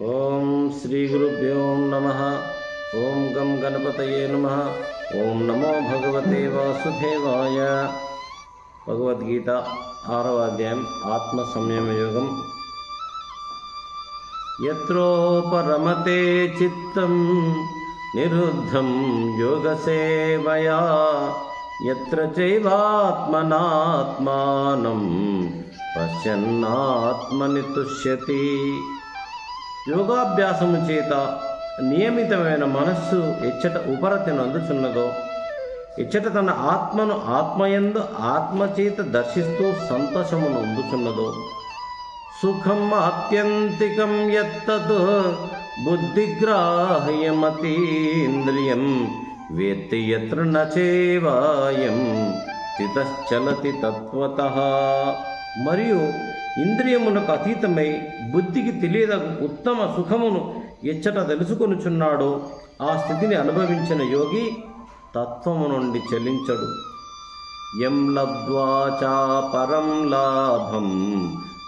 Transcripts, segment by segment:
ఓం శ్రీ గురుభ్యో నమ. ఓం గం గణపతయే నమ. ఓం నమో భగవతే వాసుదేవాయ. భగవద్గీత ఆరవ అధ్యాయం ఆత్మ సంయమ యోగం యత్రోపరమతే చిత్తం నిరుద్ధం యోగసేవయా. యత్ర చైవాత్మనాత్మానం పశ్యన్నాత్మని తుష్యతి యోగాభ్యాసము చేత నియమితమైన మనస్సు ఎచ్చట ఉపరతినందుచున్నదో ఇచ్చట తన ఆత్మను ఆత్మయందు ఆత్మచేత దర్శిస్తూ సంతోషమును అందుచున్నదో సుఖం ఆత్యంతికం యత్తత్ బుద్ధిగ్రాహ్యమతీంద్రియం వేత్తి యత్ర నచేవాయం స్థితశ్చలతి తత్వత. మరియు ఇంద్రియమునకు అతీతమై బుద్ధికి తెలియదగు ఉత్తమ సుఖమును ఎచ్చట తెలుసుకొనుచున్నాడో ఆ స్థితిని అనుభవించిన యోగి తత్వము నుండి చెలించడు యం లబ్ధ్వా పరం లాభం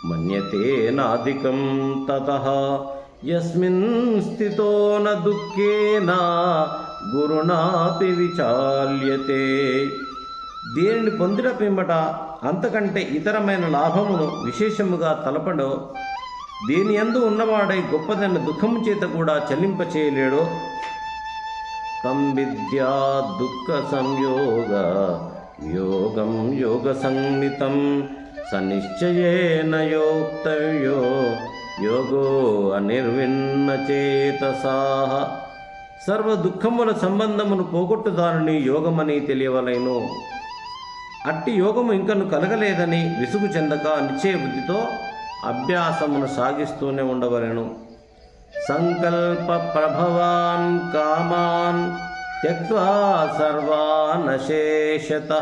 మన్యతే నాధికం తతః. యస్మిన్ స్థితో న దుఃఖేనా గురుణాపి విచాల్యతే. దీనిని పొందిన పిమ్మట అంతకంటే ఇతరమైన లాభమును విశేషముగా తలపడో దీని యందు ఉన్నవాడై గొప్పదైన దుఃఖము చేత కూడా చెల్లింపచేయలేడో తం విద్యా దుఃఖ సంయోగ యోగం యోగ సంహితం సనిశ్చయేన యోక్తవ్యో. యోగో అనిర్విన్న చేతసాహ సర్వ దుఃఖముల సంబంధమును పోగొట్టుదానని యోగమని తెలియవలేను. అట్టి యోగము ఇంకను కలగలేదని విసుగు చెందక నిశ్చయ బుద్ధితో అభ్యాసమును సాగిస్తూనే ఉండవలెను. సంకల్ప ప్రభవాన్ కామాన్ త్యక్వా సర్వానశేషత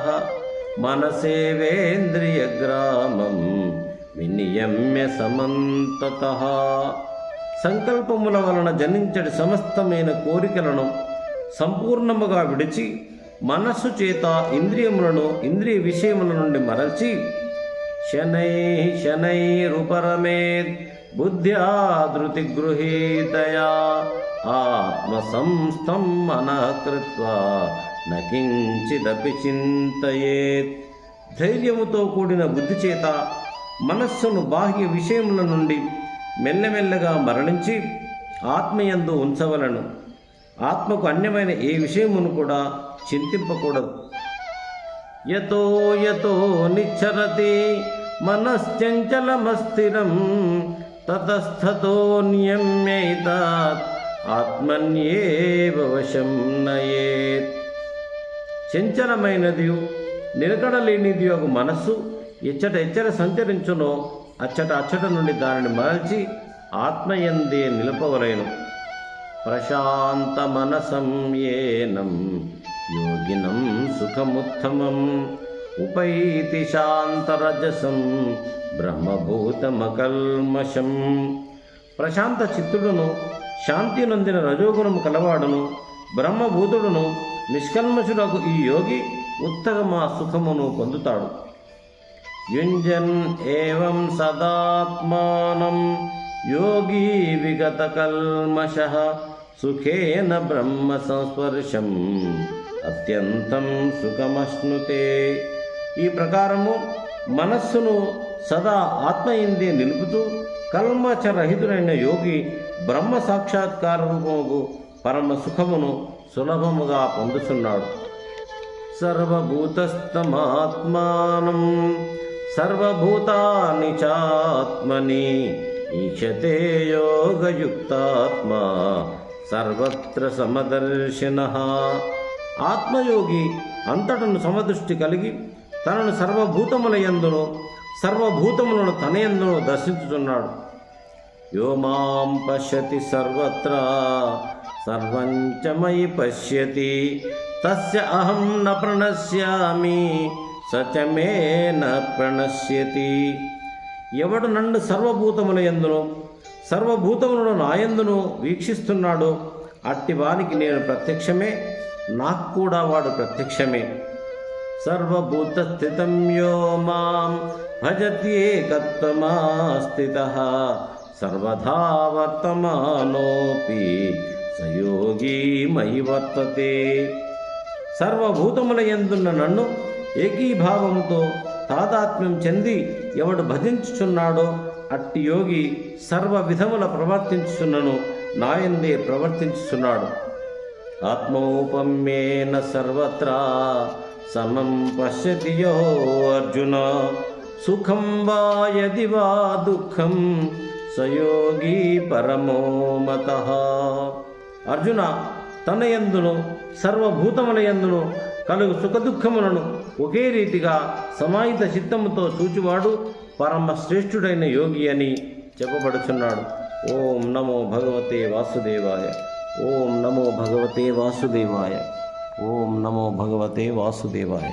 మనసేవేంద్రియ గ్రామం వినియమ్య సమంతత సంకల్పముల వలన జనించడి సమస్తమైన కోరికలను సంపూర్ణముగా విడిచి మనస్సు చేత ఇంద్రియములను ఇంద్రియ విషయముల నుండి మరల్చి శనై శనైరుపరమేత్ బుద్ధ్యా ధృతి గృహీతయా ఆత్మ సంస్థం మనకృత్వా నకించిదపి చింతయేత్. ధైర్యముతో కూడిన బుద్ధి చేత మనస్సును బాహ్య విషయముల నుండి మెల్లమెల్లగా మరణించి ఆత్మయందు ఉంచవలను. ఆత్మకు అన్యమైన ఏ విషయమును కూడా చింతింపకూడదు. యతో యతో నిచ్చరతి మనశ్చంచలమస్థిరం తతస్థతో నియమ్యైతాత్ ఆత్మన్యేవ వశం నయేత్. చంచలమైనది నిలకడలేనిది ఒక మనస్సు ఎచ్చట ఎచ్చట సంచరించునో అచ్చట అచ్చట నుండి దానిని మరల్చి ఆత్మయందే నిలపవలేను ప్రశాంత మనసం ఏనం యోగినం సుఖముత్తమం ఉపైతి శాంతరజసం బ్రహ్మభూతమకల్మషం. ప్రశాంత చిత్తుడును శాంతి నొందిన రజోగుణము కలవాడును బ్రహ్మభూతుడును నిష్కల్మషులకు ఈ యోగి ఉత్తమ సుఖమును పొందుతాడు. యుంజన్ ఏవం సదాత్మానం యోగీ విగత కల్మష సుఖేన బ్రహ్మ సంస్పర్శం అత్యంతం సుఖమశ్నుతే ఈ ప్రకారము మనస్సును సదా ఆత్మయందే నిలుపుతూ కల్మచరహితుడైన యోగి బ్రహ్మ సాక్షాత్కార రూపముకు పరమ సుఖమును సులభముగా పొందుతున్నాడు సర్వభూతస్థమాత్మానం సర్వభూతాని చాత్మని ఈక్షతే యోగయుక్తాత్మా. సర్వత్ర సమదర్శిన. ఆత్మయోగి అంతటను సమదృష్టి కలిగి తనను సర్వభూతముల యందును సర్వభూతములను తన యందును దర్శించుచున్నాడు. యో మాం పశ్యతి సర్వత్ర సర్వం పశ్యతి. తస్య అహం న ప్రణశ్యామి. సత్యమే న ప్రణశ్యతి. ఎవడు నన్ను సర్వభూతముల ఎందును సర్వభూతములను నాయందును వీక్షిస్తున్నాడో అట్టి వానికి నేను ప్రత్యక్షమే నాకు కూడా వాడు ప్రత్యక్షమే. సర్వభూతస్థితం యో మాం భజత్యేకత్వమాస్థిత సర్వదా వర్తమానోపి సయోగి మయి వర్తతే. సర్వభూతముల ఎందున్న నన్ను ఏకీభావంతో తాదాత్మ్యం చెంది ఎవడు భజించుచున్నాడో అట్టి యోగి సర్వ విధముల ప్రవర్తించుచున్నను నాయందే ప్రవర్తించుచున్నాడు. ఆత్మౌపమ్యేన సర్వత్రా సమం పశ్యతి యో అర్జున. సుఖం వా యది వా దుఃఖం సయోగి పరమో మత. అర్జున తన యందును సర్వభూతముల యందును కలుగు సుఖదుఖములను ఒకే రీతిగా సమాహిత చిత్తముతో చూచువాడు పరమ శ్రేష్ఠుడైన యోగి అని చెప్పబడుచున్నాడు. ఓం నమో భగవతే వాసుదేవాయ. ఓం నమో భగవతే వాసుదేవాయ. ఓం నమో భగవతే వాసుదేవాయ.